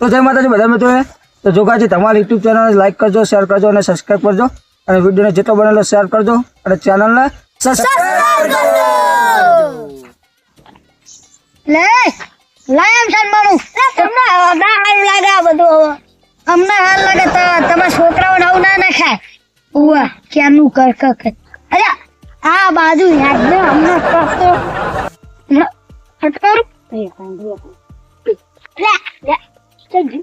તો જય માતાજી, બધા મિત્રોએ તો જોગાજી તમારી યુટ્યુબ ચેનલ લાઈક કરજો શેર કરજો અને સબસ્ક્રાઈબ કરજો. અને વિડીયોને જેટલો બનેલો શેર કરજો અને ચેનલને સબસ્ક્રાઈબ લે લાયમ સન્માનું તમને ના હાલ લાગે આ બધું હવે. અમને હાલ લાગે તો તમારા છોકરાઓ આવું ના નાખાય ઉવા, ક્યાંનું કર કર કર અરે, આ બાજુ યાદ ને અમને કરતો હમણાં લે. ચલ જી.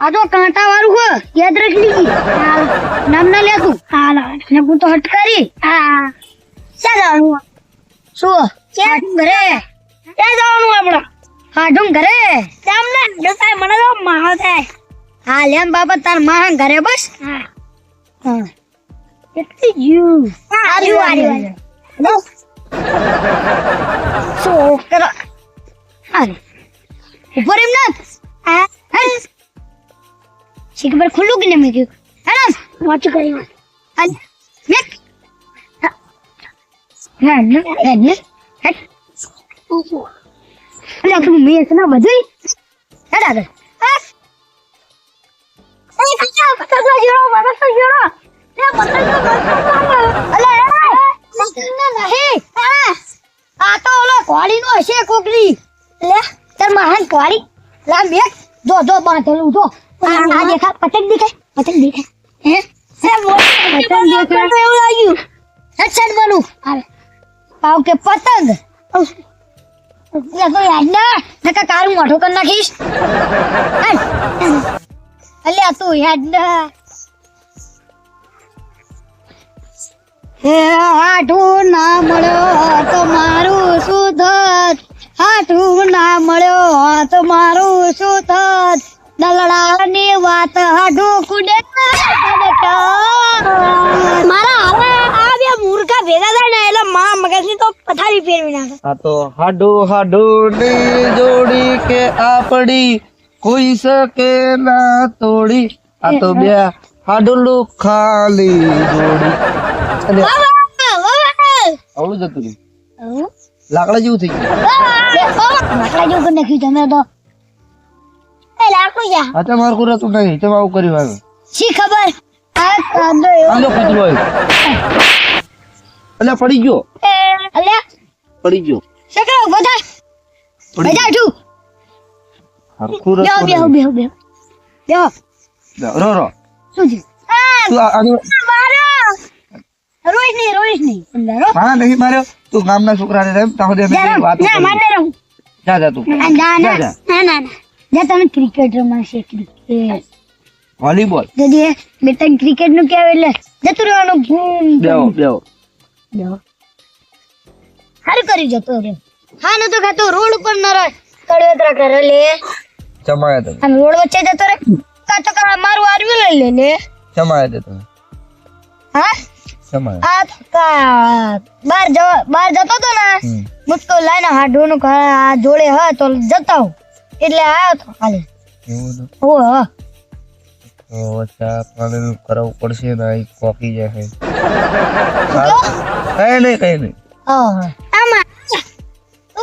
આ તો કાંટા વાળું હો યાદ રાખ લીધી નામ ના લે તું. હા ને હું તો હટકારી હા. ચાલ શું? ક્યાં? ઘરે. ક્યાં જવાનું આપણે? હાડું ઘરે. તમને જતા મને તો માહ થાય. હા લેમ બાબા તાર માહ ઘરે બસ. હા. હા. કેટલી જીવ. આર્યું આર્યું શું કરો હાલ ઉપર એમ ના? હા હાલ શીખ પર ખુલ્લું કે મેં કીધું હેરાન વાંચું કરી હાલ મેક હા ને હે ને હે અલ્યા તું મેસ ના બધું હેડ આગળ હા એ કચ્ચા પતંગ જોડો પતંગ જોડો લે પતંગ અલે પતંગ નહીં હા આ તો ઓલો કોળી નો હશે કોકરી લે તાર મહાન કોળી લા મેક જો જો બાંધેલું જો. આ દેખા પતંગ દેખાય પતંગ દેખાય. હે? હે પતંગ દેખાય. એવું લાગ્યું. અચ્છા બનું. આવે પાવ કે પતંગ? એટલે તો યાદ ના. નકા કારું મોઢું કરી નાખીશ. અલે આ તું યાદ ના. હે હાઠું ના મળ્યો તો મારું શું થત ના મળ્યો તો મારું શું થત દલડાની વાત હાઠું કુડે મારા હવે આ બે મૂર્ખા ભેગા થાય ને એટલે મા મગજની તો પથારી ફેરવી નાખે. આ તો હાડો હાડો ની જોડી કે આપડી કોઈ શકે ના તોડી. આ તો બે હાડુલું ખાલી જોડી. અવળું જતું લાકડા જેવું થઈ ગયું. લાકડા જેવું નાખ્યું તમે તો એ લાકડું જા. આ તો મારું કુરાતું નહીં તમે આવું કર્યું આવે શી ખબર? આ કાંદો એવો. આલો કૂતરો અલ્યા પડી ગયો. અલ્યા. પડી ગયો. શકરા ઊભો થા. પડી બેજા ગયો. હરખું બેહો બેહો રસ્તો બેહો બેહો. બેહો રો રો. શું થયું? તું રોઈશ નહીં રોઈશ નહીં. અંદર નહીં માર્યો? તું ગામના છોકરાને જા ના મારને રહું જા જા તું. જા, જા. ના ના ના. જા તમે ક્રિકેટ રમાશે ક્રિકેટ વોલીબોલ જદી બેટા ક્રિકેટનું કહેવાય એટલે? જતું રહેવાનું ભૂમ બેહો બેહો. બેહો. હારું કરી જતો રે હા નતો ખાતો રોડ ઉપર ન રહે કડવેતરા કરે લે. ચમાયા તો આમ રોડ વચ્ચે જતો રે કા તો કા મારું આરવી લઈ લે લે. ચમાયા દે તમે. હા? આ કા બાર જવા બાર જતો તો ને. મુસ્કો લઈને હાડું આ જોડે હ તો જતા હું. એટલે આવ્યો તો. કાલે એવું ને? ઓ ચા પાણી કરવું પડશે ને આ કોફી જશે કઈ નહીં કઈ નહીં. આમાં. ઓ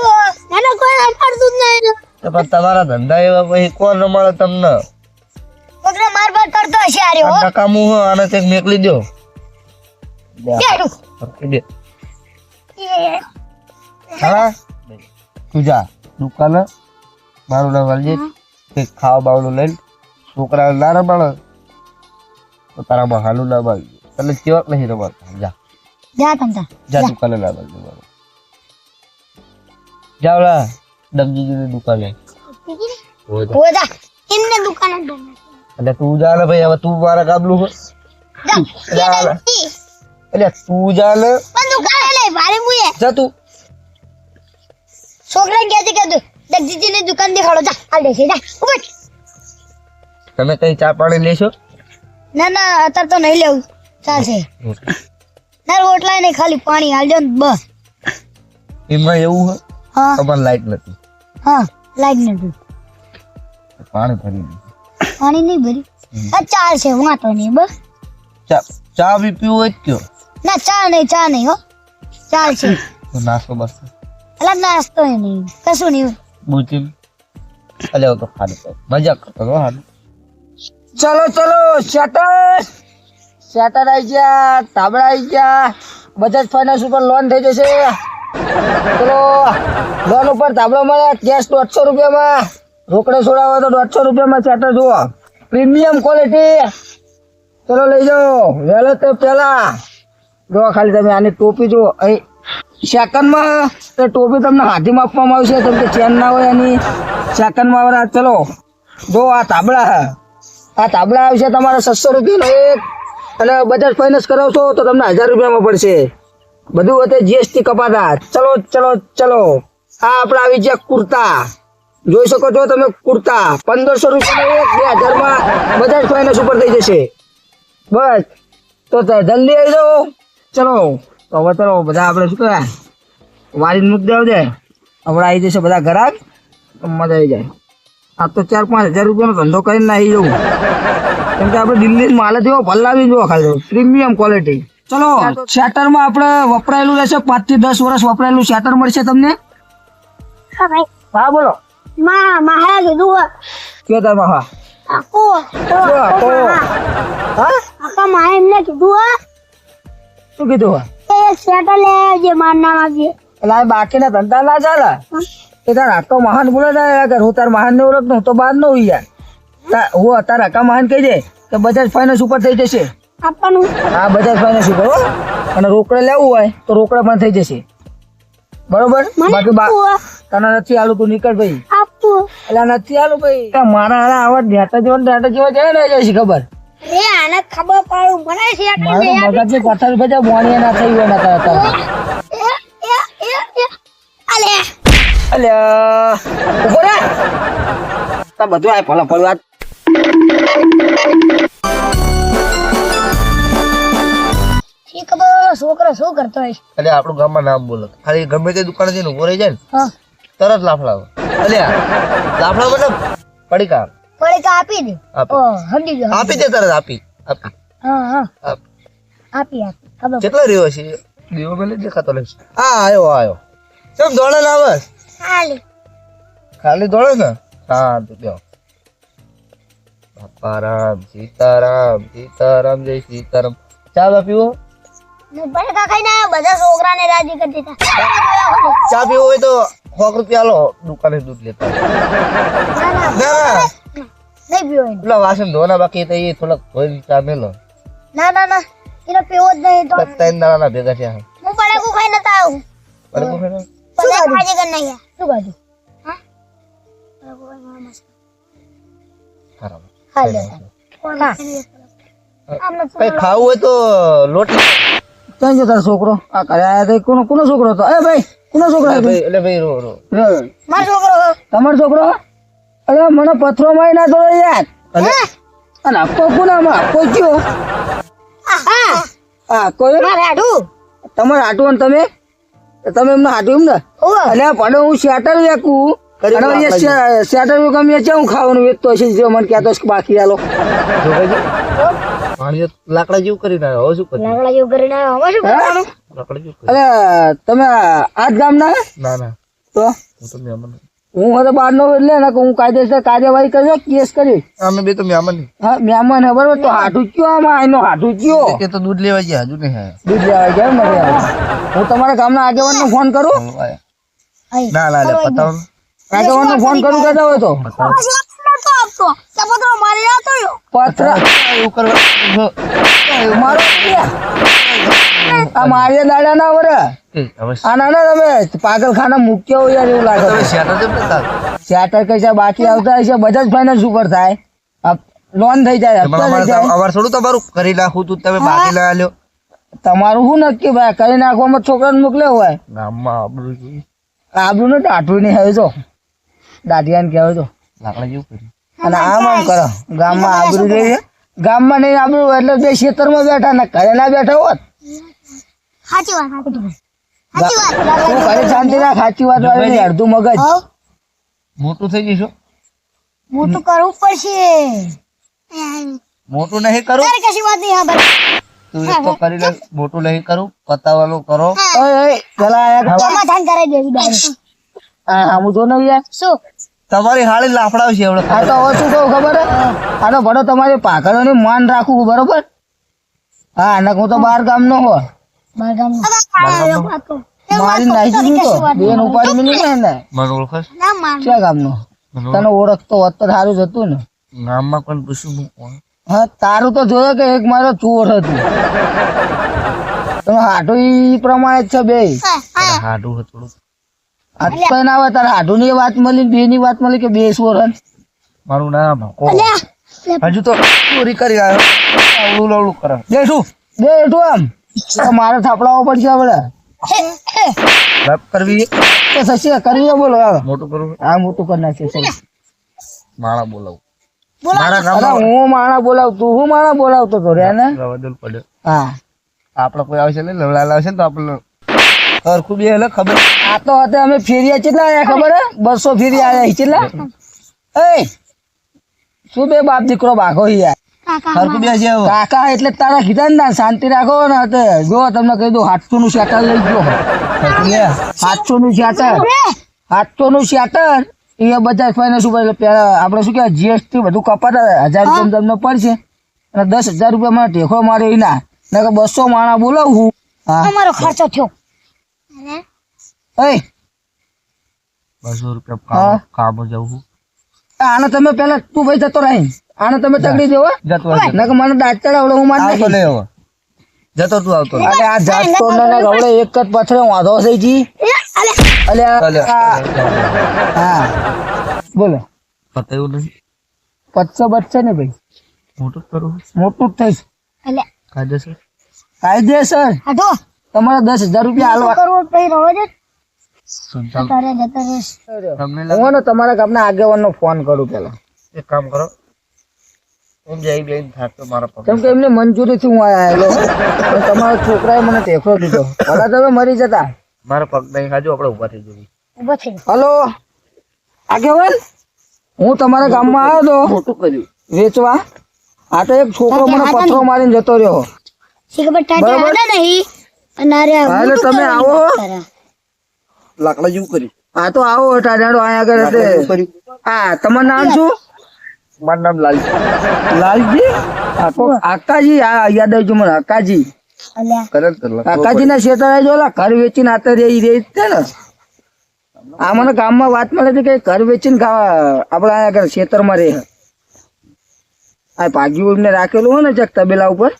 એને કોઈ અપાડતું જ નહીં. તો પણ તમારા ધંધા એવા પછી કોણ રમાડે તમને? કોકને માર બાર કરતો હશે આરે હો. નકામું હો આને ચેક મેકલી દો. દે, દે હા? તું જા દુકાને. મારું નામ અલજીત કંઈક ખાવા બાવનું લઈને છોકરા ના રમાડે. તો તારામાં હાલું ના આવી એટલે કેવાક નહીં રમાડતા? જા. જા તમતા. જા દુકાને ના બાજુ મારો. જા ઓલા ડગજીની દુકાને. ઓદા ઇન્ને દુકાને એટલે તું જા ને ભાઈ. હવે તું મારા ગાબલું હો. લે. એટલે તું જા ને પણ દુકાને લે મારે મુએ જા તું. કહેજે કે જગજીજી ની દુકાન દેખાડો જા હાલ દેખે જા ઉભટ તમે કઈ ચા પાણી લેશો? ના ના અત્યારે તો નહીં લેવું. ચાલશે ના રોટલા નહીં ખાલી પાણી હાલજો ને બસ. એમાં એવું હે હા. તમારે લાઈટ નથી. હા લાઈટ નથી. પાણી ભરી પાણી નહીં ભર્યું આ છે વાંધો નહીં બસ. ચા ચા બી પીવું હોય કયો? ના ચા નહીં ચા નહીં હો. ચા છે. નાસ્તો બસ એટલે નાસ્તો નહીં કશું નહીં. બુચી અલે તો ખાલી. મજાક કરતો હતો, હારું. ચલો ચલો, શટર. શટર આવી ગયા તાબડા આવી ગયા. બજાજ ફાઇનાન્સ ઉપર લોન થઈ જશે. ચલો લોન ઉપર તાબડો મળે કેશ દોઢસો રૂપિયામાં. રોકડે છોડાવો તો દોઢસો રૂપિયામાં શટર જુઓ. પ્રીમિયમ ક્વોલિટી ચલો, લઈ જાઓ. વહેલો તો પહેલાં. જો ખાલી તમે આની ટોપી જુઓ. અહીં સેકન્ડમાં ટોપી તમને હાથીમાં આપવામાં આવશે, કેમ કે ચેન ના હોય એની. સેકન્ડમાં વાળા ચલો. જો આ તાબડા આ તાબડા આવશે તમારે છસો રૂપિયાનો એક. અને બજાજ ફાઇનાન્સ કરાવશો તો તમને હજાર રૂપિયામાં પડશે. બધું અત્યારે જીએસટી કપાતા. ચલો ચલો ચલો. આ આપણે આવી ગયા કુર્તા. જોઈ શકો છો તમે કુર્તા. પંદરસો રૂપિયાનો એક, બે હજારમાં બજાજ ફાઇનાન્સ ઉપર થઈ જશે. બસ. ત- જલ્દી આવી જાઓ. ચલો. તો હવે ચલો બધા આપણે શું કહેવાય? વારી મૂકી દેવ દે. હવે આવી જશે બધા ઘરાક મજા આવી જાય. આ તો ચાર પાંચ હજાર રૂપિયાનો ધંધો કરીને આવી જવું. કેમ કે આપણે દિલ્હી માલ જેવો ભલાવી જવો ખાલી. પ્રીમિયમ ક્વોલિટી ચલો શેટરમાં આપણે વપરાયેલું રહેશે. પાંચથી દસ વર્ષ વપરાયેલું શેટર મળશે તમને? હા ભાઈ. હા બોલો. માં મહારાજ કીધું. કયો તાર હા આખો તો શું હા? આખા માં એમને કીધું હો, શું કીધું હા સ્વેટર લે આવજે માર નામ આપજે એટલે બાકીના ધંધા ના ચાલે? એ તાર આખો મહાન બોલે ના હું તાર મહાન ને ઓળખતો હું તો બહાર ન હોય યાર હું અત્યારે આખા મહાન કહી દે બજાજ ફાઇનાન્સ ઉપર થઈ જશે. આપવાનું. હા બજાજ ફાઇનાન્સ ઉપર અને રોકડે લેવું હોય તો રોકડા પણ થઈ જશે. બરોબર? બાકી. તને નથી આલું તું નીકળ ભાઈ. એટલે નથી આલું ભાઈ. મારા હારા આવા ઢેટા જેવા ઢેટા જેવા જાય ને છે ખબર. આને ખબર પડું મને સ્વેટર મારું મગજની મોણીએ ના થઈ ગયો ના હતા એ એ એ એ અલે. અલ્યા તા બધું આ ભલા ઓલો છોકરો શું કરતો હોય? એટલે આપણું ગામમાં નામ બોલો. ખાલી ગમે તે દુકાને જઈને ઊભો રહી જાય ને તરત લાફડા અલ્યા લાફડા મતલબ પડીકા. પડીકા આપી દે. આપી. દે તરત આપી. હા હા. આપી. આપી ખબર કેટલો રહ્યો છે? દીવો મેલે દેખાતો નથી આ આયો આયો. કેમ દોડે ને હાલી ખાલી. દોડે ને? હા તો બેહો બાપારામ સીતારામ સીતારામ જય સીતારામ. ચા બા પીવો હું બટાકા ના આવ્યો બધા છોકરાને રાજી કરી દીધા. ચા પીવો હોય તો સો રૂપિયા લો દુકાને દૂધ લેતા. ના. નહીં પીવો પેલા વાસણ ધોવાના બાકી તો એ થોડાક ધોઈને ચા મેલો ના ના ના એનો પીવો જ નહીં તો ત્રણ દાડાના ભેગા થયા હું બટાકું ખાઈ નતા આવું બરાબર છે ને? બધા ખાજે કર નાખ્યા શું ખાજે હા બટાકું ખાઈને ખાઈ. ખાઈ લેતા આમને કઈ ખાવું હોય તો લોટ ક્યાં ગયો તારો છોકરો આ ઘરે આયા તો કોનો કોનો છોકરો હતો એ ભાઈ કોનો છોકરો ભાઈ એટલે ભાઈ રો રો રે, મારો છોકરો તમારો છોકરો અરે મને પથરો મારી ના દો યાર. અને અને આપકો કોનામાં આપકો કયો હા આ કોઈ મારે આડું. તમારે હાટું અને તમે? તમે એમને હાટું એમ ને અને એટલે પડે હું શેટર વેકું શેટર વેકમ એ હું ખાવાનું વેચતો છે જો મને કહેતો બાકી આલો. પાણી લાકડા જેવું કરી નાખ્યો હવે શું કરી લાકડા જેવું કરી આવ્યો હવે શું કરવાનું? લાકડા જેવું અરે તમે આજ ગામના ના ના ના. તો? હું તમને હું હવે બહાર નો એટલે ને કે હું કાયદેસર કાર્યવાહી કરજો કેસ કરી અમે બે તો મહેમાન હા મહેમાન હે બરોબર તો હાઠું કયો આમાં? એનો હાઠું કયો? એ તો દૂધ લેવા ગયા હજુ નહીં દૂધ લેવા ગયા મને હું તમારા ગામના આગેવાનને ફોન કરું? ના ના લે પતાવ. ને. આગેવાનને ફોન કરું કહેતા હોય તો. પત્ર. એવું કરવા મારો આ મારી દાડા ના વરે આના ના તમે પાગલખાના મૂક્યા હોય યાર એવું લાગે શેટર કઈ બાકી આવતા હશે બજાજ ફાઇનાન્સ ઉપર થાય? લોન થઈ જાય થોડું તમારું કરી નાખું તું તમે બાકી આલ્યો. તમારું શું નક્કી ભાઈ? કરી નાખવામાં છોકરાને મોકલ્યો હોય. ગામમાં આબરૂ. આબરું ને ટાટું નહીં હવે તો દાઢિયાને કહેવાય તો લાકડા જેવું કર્યું. અને આમ આમ કરો. ગામમાં આબરું જોઈએ. ગામમાં નહીં આબરું એટલે બે ખેતરમાં બેઠા ને ઘરે ના બેઠા હોત. સાચી વાત સાચી વાત. શાંતિ રાખ સાચી વાત વાળી અડધું મગજ. મોટું થઈ જઈશું મોટું કરવું પડશે. મોટું નહીં કરું. તારે કશી વાત નહીં હા તું એક તો કરી લે મોટું નહીં કરું પતાવવાનું કરો. ઓય ઓય પેલા આયા સમાધાન કરાવી દેવી ડાયરેક્ટ હા આમ તો નહીં યાર શું? તમારી હાળી લાફડાવશે એવડો આ તો હવે શું કહું ખબર? હે? આ તો ભડો તમારે માન રાખવું બરોબર? હા ને હું તો બાર ગામનો હો ઓળખતો હોત તો સારું જ હતું ને. પણ પૂછ્યું હા તારું તો જોયો કે એક મારો ચોર હતું. તમે હાડું ઈ પ્રમાણે જ છે બે. હાડું હતું. ના આવે તારે હાડું ની વાત મળી બે ની વાત મળી કે બે ચોર મારું નામ હજુ તો ચોરી કરી આવ્યો. અવળું લવળું કરે બેઠું. બેઠું આમ. મારે થાપડાવવો પડશે આપણે રપ કરવી તો સસી કરીએ બોલો હવે. મોટું કરવું આ મોટું કરી નાખીએ ચાલો. માળા બોલાવું. મારા અરે ગામમાં હું માણા બોલાવ તું હું માણા બોલાવતો તો રે ને? રવાદલ પડ્યો. હા. આપડે કોઈ આવશે ને લવડા લાવશે ને તો આપણે સરખું બે એટલે ખબર. આ તો હતા અમે ફેરિયા કેટલા આયા ખબર હે? બસો ફેરી આયા કેટલા? એ શું બે બાપ દીકરો બાઘો યાર સરખું બે છે કાકા એટલે તારા કીધા ને શાંતિ રાખો ને તે. જો તમને કહી દઉં સાતસો નું શેટર લઈ ગયો. સાતસો નું શેટર સાતસો નું શેટર એ બધા ફાઇનાન્સ ઉપર આપણે શું કહેવાય જીએસટી બધું કપાતા હજાર રૂપિયા તમને પડશે. અને દસ હજાર રૂપિયા મને ટેકો માર્યો એના. ને કે બસો માણા બોલાવું હું. અમારો ખર્ચો થયો. એ. બસો રૂપિયા કામ જવું આને તમે પેલા તું ભાઈ જતો રહી. આને તમે તગડી દેવો? જતો આવજો. મને દાંત ચડાવડો હું મારી આવતો નાખીશ. હવે. જતો તું આવતો અરે આ જાત તો ને ગવડે એક જ પથરે વાંધો થઈ જી. અલે. હા. બોલો. પતાયું નહીં પચ્ચો બચ્ચે ને ભાઈ. મોટું જ કરું મોટું જ થઈશ. એટલે કાયદેસર. કાયદેસર? આઢો તમારા દસ હજાર રૂપિયા હાલવા કરવો પછી રહો જ. સંતાન. જતા રહે જતા રહે. તમને તમારા ગામના આગેવાનનો ફોન કરું પેલા. એક કામ કરો. એમ જઈ બેન થાકતો મારા પગ કેમ કે એમને મંજૂરીથી હું આયેલો તમારા છોકરાએ મને ટેકો દીધો. ભલા તમે મરી જતા. મારા પગ નહીં ખાજો આપણે ઊભા થઈ જઈએ. ઊભો થઈ હલો? આગેવાન હું તમારા ગામમાં આવ્યો હતો મોટું કર્યું. વેચવા. આ તો એક છોકરો મને પથરો મારીને જતો રહ્યો. બરાબર. નહીં અરે એટલે તમે આવો. લાકડા જેવું કર્યું. આ તો આવો ટાઢાડો અહીંયા આગળ હા તમારું નામ શું? મારું નામ લાલજી. લાલજી? આ તો આકાજી આ યાદ આવી મને આકાજી કાકાજી ને તો શેતર આવી ઓલા ઘર વેચીને આતે રહી રહી છે ને? આ મને ગામમાં વાત મળે છે કે ઘર વેચીને આપણા અહીંયા આગળ ખેતરમાં રહે. આ ભાગ્યું ને રાખેલું હોય ને ચક તબેલા ઉપર.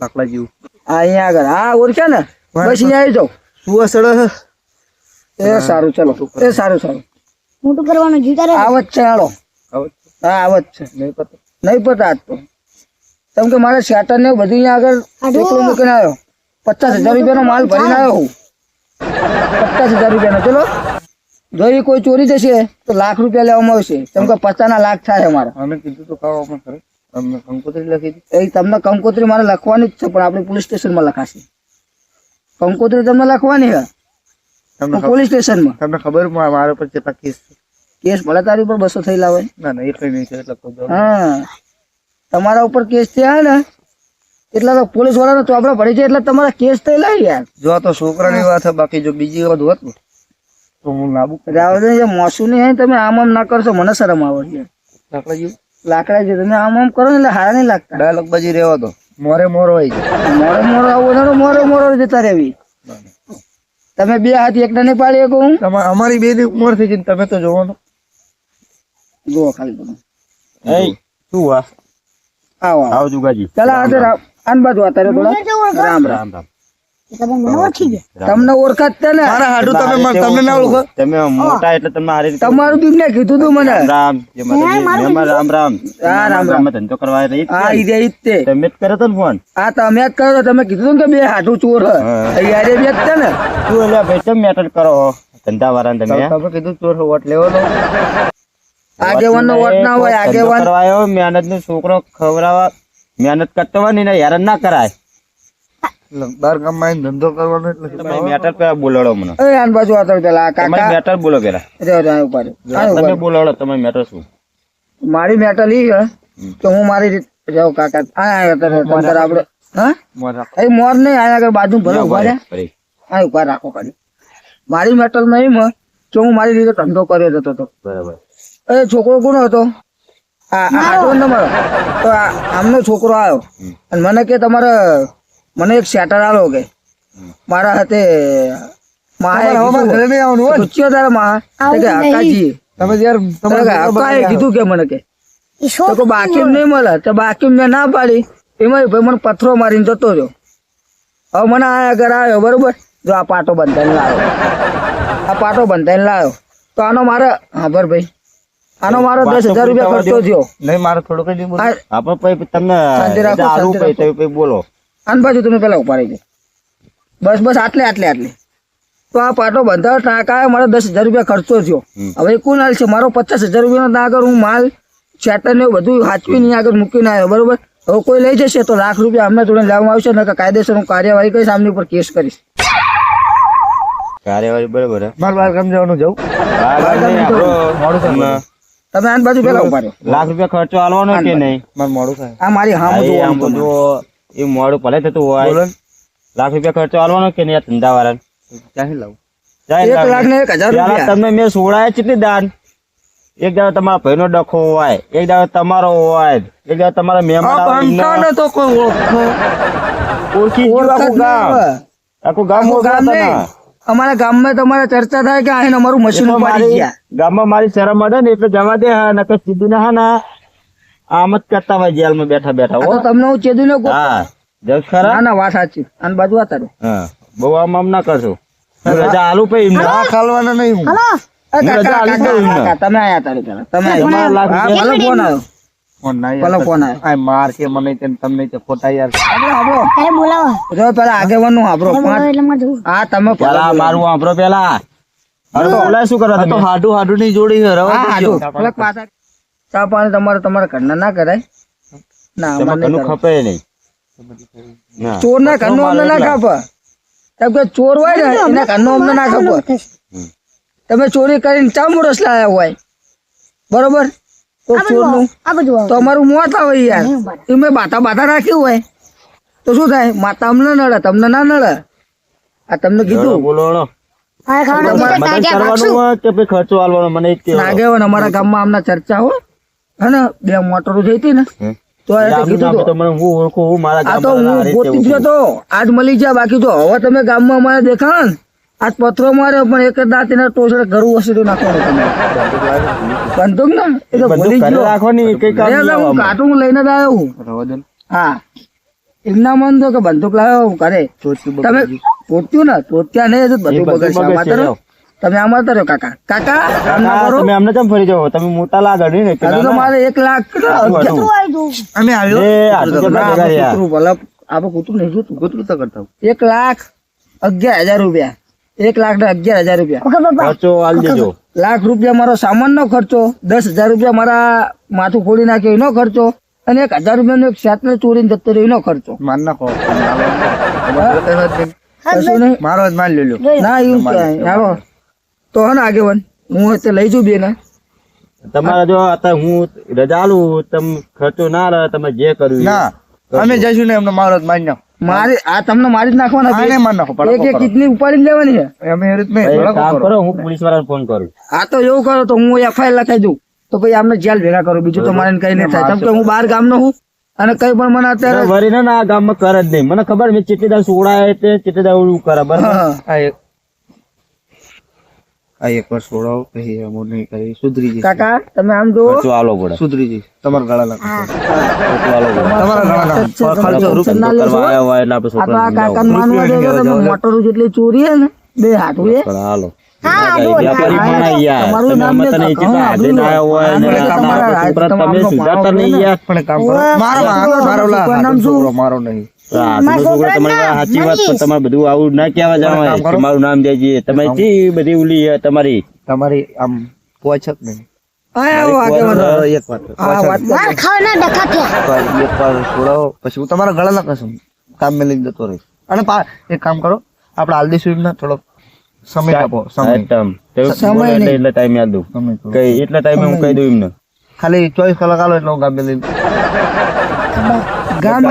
લાકડા જેવું આ અહીંયા આગળ. હા ઓળખ્યા ને? બસ અહીંયા આવી જાઓ સુવાસળ એ સારું ચલો. એ સારું સારું. મોટું કરવાનું જીતા રહે. આવત ચાલો હવે હા આવત છે. નહીં પતા. નહીં પતા આજ તો. કેમ કે મારે શેટર ને બધું અહીંયા આગળ એકલો મૂકીને આવ્યો. પચાસ હજાર રૂપિયાનો માલ ભરીને આવ્યો હું. પચાસ હજાર રૂપિયાનો. ચલો. જો એ કોઈ ચોરી જશે તો લાખ રૂપિયા લેવામાં આવશે. કેમ કે પચાસના લાખ થાય અમારા. અમે કીધું તો ખાવા પણ ખરે. તમને કંકોત્રી લખી દીધી એ તમને કંકોત્રી મારે લખવાની જ છે પણ આપણે પોલીસ સ્ટેશનમાં લખાશે. કંકોત્રી તમને લખવાની છે? પોલીસ સ્ટેશનમાં. તમને ખબર મારા પર કેટલા કેસ છે? કેસ ભલે તારી ઉપર બસો થઈ લાવે ના ના એટલે નહીં છે એટલે હા. તમારા ઉપર કેસ થયા ને એટલા તો પોલીસ વાળાનો ચોપડા ભરી છે એટલે તમારા કેસ થયેલા યાર. જો તો છોકરાની વાત બાકી જો બીજી વાત હોત તો હું નાબુ રાવ દે જે મોસું નહીં તમે આમ આમ ના કરશો મને શરમ આવે છે. લાકડા જેવું? લાકડા છે તમે આમ આમ કરો ને એટલે હારા નહીં લાગતા. ડાયલોગ બાજી રહેવા દો. મોરે મોર હોય છે મોરે મોરો આવો ને મોડો મોડો જતા રહેવી. તમે બે હાથ એકને નહીં પાડી શકો હું. અમારી બે ની ઉંમર થઈ ગઈ તમે તો જોવાનું જુઓ ખાલી તમે શું આ આવો આવો જુગાજી ચાલો રામ આન બાજુ અત્યારે થોડા. રામ રામ રામ તમે મને તમને ઓળખાત ને મારા હાડુ તમે તમને ના ઓળખો. તમે મોટા એટલે તમે હારી રીતે તમારું બીમ ને કીધું તું મને. રામ રામ રામ રામ રામ. ધંધો કરવા રહી હા ઈ તે તમે જ કર્યો તો ફોન. હા તમે જ કરો તમે કીધું તું કે બે હાડુ ચોર. યારે બે જ છે ને. તું એટલે ભાઈ તમે મેટર કરો ધંધા વાળા તમે? તમે કીધું ચોર વોટ લેવાનો આગેવાન નો વટ ના હોય આગેવાન કરવાયો મહેનત નો છોકરો ખવડાવવા મહેનત કરતો હોય ને હેરાન ના કરાય. બાર ગામમાં ધંધો કરવાનો એટલે તમે મેટર પેલા બોલાડો મને. એ આન બાજુ અત્યારે પેલા કાકા તમે મેટર બોલો પેલા. જો જો ઉપર આ ઉપર. તમે બોલાડો તમે મેટર શું? મારી મેટલ ઈ હે કે હું મારી રીતે જાઉં કાકા આ આયા તમતાર આપણે હા? મોર એ મોર નહીં આયા આગળ બાજુ ભરો ઊભા આ ઊભા રાખો કરી મારી મેટલ નહીં મ કે હું મારી રીતે ધંધો કર્યો જતો હતો. બરાબર. એ છોકરો કોનો હતો? તમારો? તો આમનો છોકરો આવ્યો. અને મને કે તમારે મને એક સેટર આલો કે. મારા હાથે કીધું, કે મને કે. તો બાકી નહીં મળે. તો બાકી મેં ના પાડી. એમાં ભાઈ મને પથ્થરો મારીને જતો રહ્યો. હવે મને આ ઘર આવ્યો બરોબર? જો આ પાટો બંધાઈને લાવ્યો. આ પાટો બંધાઈને લાવ્યો. તો આનો મારે હા ભાઈ. આનો મારો દસ હજાર રૂપિયા ખર્ચો થયો. નહીં મારો થોડો કઈ નહીં આ આપણે પછી તમને શાંતિ રાખો, રજા પછી બોલો. આન બાજુ તમે પેલા ઊભા રહી બસ બસ આટલે આટલે આટલે. તો આ પાટો બંધાવ ટાંકા મારો દસ હજાર રૂપિયા ખર્ચો થયો. હવે કોણ હાલ છે મારો પચાસ હજાર રૂપિયાનો ત્યાં આગળ હું માલ? શેટર ને બધું હાચવી નહીં આગળ મૂકીને આવ્યો. બરોબર? હવે કોઈ લઈ જશે તો લાખ રૂપિયા અમને જોડે લેવામાં આવશે ને કાયદેસર હું કાર્યવાહી કરીશ આમની ઉપર કેસ કરીશ. કાર્યવાહી બરોબર? મારે બાર કામ જવાનું જવું તમે આ બાજુ પેલા ઊભા લાખ રૂપિયા ખર્ચો આલવાનો કે નહીં? મારે મોડું થાય. આ મારી હામું બધું બધું એ મોડું ભલે થતું હોય. ને. લાખ રૂપિયા ખર્ચો આલવાનો કે નહીં આ ધંધા વાળા ક્યાંથી લાવું? એક લાખ ને એક હજાર રૂપિયા. તમને મેં સોડાયા કેટલી દાન. એક દાડો તમારા ભાઈનો ડખો હોય એક દાડો તમારો હોય એક દાડો તમારા મહેમાન તો કોઈ ઓળખો. આખું ગામ. આખું ગામ અમારા ગામમાં તમારે ચર્ચા થાય કે આ અમારું મશીન ઉપાડી મારી ગયા. ગામમાં મારી શરમ અડે ને એટલે જવા દે હા નકર સીધું ના ના. આમ જ કરતા હોય જેલમાં બેઠા બેઠા હો. તમને હું ચેદું ને હા જસ ખરા? ના ના વાત સાચી. અને બાજુ આ તારું હા બહુ આમ આમ ના કરશો. રજા આલુ પે એમને. આ ખાલવાના નહીં હું. હલો. રજા આલી તમે આયા તારે તમે લાખ ફોન આવ્યો. ફોન ના ભલે ફોન આવ્યો આ માર કે મને તે તમને તે ખોટા યાર. આપણો આપણો અરે બોલાવો. જો પેલા આગેવાનનું આપણો અરે બોલાવો એટલે માં જવું હા તમે પેલા પેલા મારું વાપરો પેલા. અરે બોલાય શું કરવા તમે? હાડું હાડું ની જોડી છે રવા હા દેજો. પાછા. ચા પાણી તમારે તમારા ઘરના ના કરાય? ના તેમાં નહીં. ખપે. ચોર ના ઘરનો અમને ના. ખપે. કેમ કે ચોર હોય ને એના ઘરનો અમને ના ખપે. તમે ચોરી કરીને ચા મુરસ લાયા હોય. બરોબર? તો અમારું મોત આવે યાર. તમે બાતા બાતા રાખ્યું હોય. તો શું થાય? માતા અમને નડે તમને ના નડે? આ તમને કીધું. બોલો અમારા ગામમાં આમના ચર્ચા હો. હે ને બે મોટરો જઈ હતી ને. તો કીધું તો. તો મને હું ઓળખું હું મારા આ તો હું રીતે ગોતી તો. આજ મળી ગયા બાકી તો હવે તમે ગામમાં અમારે દેખાડો આજ પથરો માર્યો પણ એક જ દાંત એના ટોચડે ઘરું વસી નાખવાનું તમે. બંદૂક ને? એ તો ભૂલી ગયો. રાખવાની કઈ કામ હું. કાટું લઈને જ આવ્યો હું. હા. એમના મન તો કે બંદૂક લાવ્યો હું ઘરે. તમે. તોત્યું ને? તોત્યા નહીં તો બધું બગડશે. તમે આમાં તો રહ્યો કાકા. કાકા તમે અમને કેમ ફરી જાવ તમે મોટા લાગો ને કે તો મારે એક લાખ અમે આવ્યો. આ ભલે આપણે કૂતરું નહીં ગોતરું તો કરતા. એક લાખ અગિયાર હજાર રૂપિયા. એક લાખ ને અગિયાર હજાર રૂપિયા. ખર્ચો આલી દેજો. લાખ રૂપિયા મારો સામાન નો ખર્ચો દસ હજાર રૂપિયા મારા માથું ખોલી નાખ્યો એનો ખર્ચો અને એક હજાર રૂપિયાનો એક સાતને ચોરી જતો રહ્યો એનો ખર્ચો. માન નાખો. મારો જ માન લેલો ના એવું હાલો તો હે ને આગેવાન હું અત્યારે લઈ જઉં બે ને તમારા જો અત્યારે હું રજા આલું તમ ખર્ચો ના રહે તમે જે કર્યું ના. અમે જઈશું ને એમનો મારો મારી નાખો. મારી આ તમને મારી જ નાખવાના આને બે. માર નાખો એક એક કિડની ઉપાડી લેવાની છે? અમે એ રીત નહીં ભાઈ, કામ કરો. હું પોલીસ વાળાને ફોન કરું. આ તો એવું કરો તો હું એફઆઈઆર લખાઈ દઉં. તો પછી આમને જેલ ભેગા કરું બીજું તો મારે કઈ નહીં થાય. કેમ કે હું બહાર ગામનો હું અને કઈ પણ મને અત્યારે વરીને આ ગામમાં કરે જ નહીં. મને ખબર મેં સોડાય તે ચીટી દાળ કરે બરાબર? હા. આ એક વાર છોડાવો પછી અમો નહીં કરી સુધરી જઈશ કાકા તમે આમ ખર્ચો આલો પડે. સુધરી તમારા ગળા લાગે આલો પડે. તમારા ગળા લાગે ખર્ચો ધંધો કરવા આવ્યા હોય એટલે આપણે છોકરા આ કાકા માનવા દેજો તમે મોટરો જેટલી ચોરી હે ને બે હાથું એ. હાલો વ્યાપારી પણ યાર. તમે નામ તને લેતા હાથે ના હોય ને તમારા તમારા હાથ- છોકરા તમે સુધારતા નહીં યાર પણ કામ કરો. મારો નહીં. છોકરો તમારી સાચી વાત પણ તમારે બધું આવું ના કહેવા જવાય કામ મારું નામ દેજે તમે જે બધી ઉલી તમારી. તમારી આમ પોછ જ નહીં. હા આવો આગેવાન. એક વાત. હા વાત કરો. માર ખાવાના ડખા થયા. એક વાર છોડાવો પછી હું તમારા ગળા ના કશું કામ મેં લઈને જતો રહીશ. અને એક કામ કરો. આપણે હાલદી સ્વીમ ના થોડોક સમય આપો સમય. સમય એટલે નહીં. એટલા ટાઈમે યાદ દઉં. કઈ એટલા ટાઈમે હું કહી દઉં એમને. ખાલી ચોવીસ કલાક આલો એટલે હું ગામ લઈને ગામ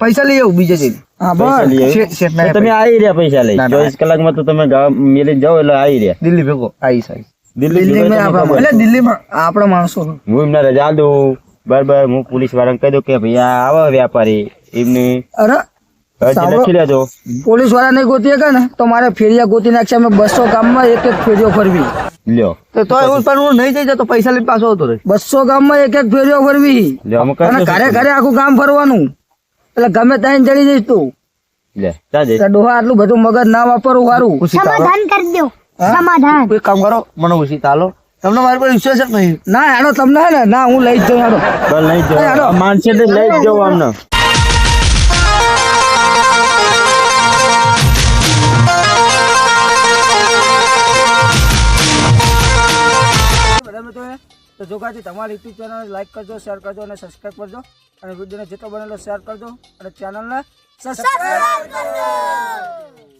પૈસા લઈ આવું બીજે હા બસ. તમે આવી રહ્યા પૈસા લઈ. ચોવીસ કલાકમાં તો તમે ગામ મેલી જાઓ એટલે આવી રહ્યા. દિલ્હી ભેગો દિલ્હી દિલ્હીમાં આપણા માણસો. હું એમને રજા દઉં. બરાબર હું પોલીસ વાળાને કહી દઉં કે ભાઈ આવા વ્યાપારી. એમની અરે પોલીસવાળા નહીં ગોતી કે ને તો મારે ફેરિયા ગોતી નાખશે અમે બસો ગામમાં એક એક ફેરિયો ફરવી. લ્યો. તો તો એવું પણ હું નહીં જઈ જતો પૈસા લઈને પાછો આવતો બસો ગામમાં એક એક ફેરીઓ ફરવી. અને ઘરે ઘરે આખું ગામ ફરવાનું. એટલે ગમે ત્યાં ચડી જઈશ તું. લે જાજે એટલે ડોહા આટલું બધું મગજ ના વાપરવું સારું સમાધાન કરી દો. સમાધાન. કોઈ કામ કરો મને ખુશી તાલો. તમને મારી પર વિશ્વાસ જ નહીં. ના હેડો તમને હે ને ના હું લઈ જ જાઉં લઈ લઈ જ આમને તો જોગાથી તમારી યુટ્યુબ ચેનલને લાઇક કરજો શેર કરજો અને સબસ્ક્રાઈબ કરજો. અને વિડીયોને જેટલો બનેલો શેર કરજો અને ચેનલને સબસ્ક્રાઈબ કરજો!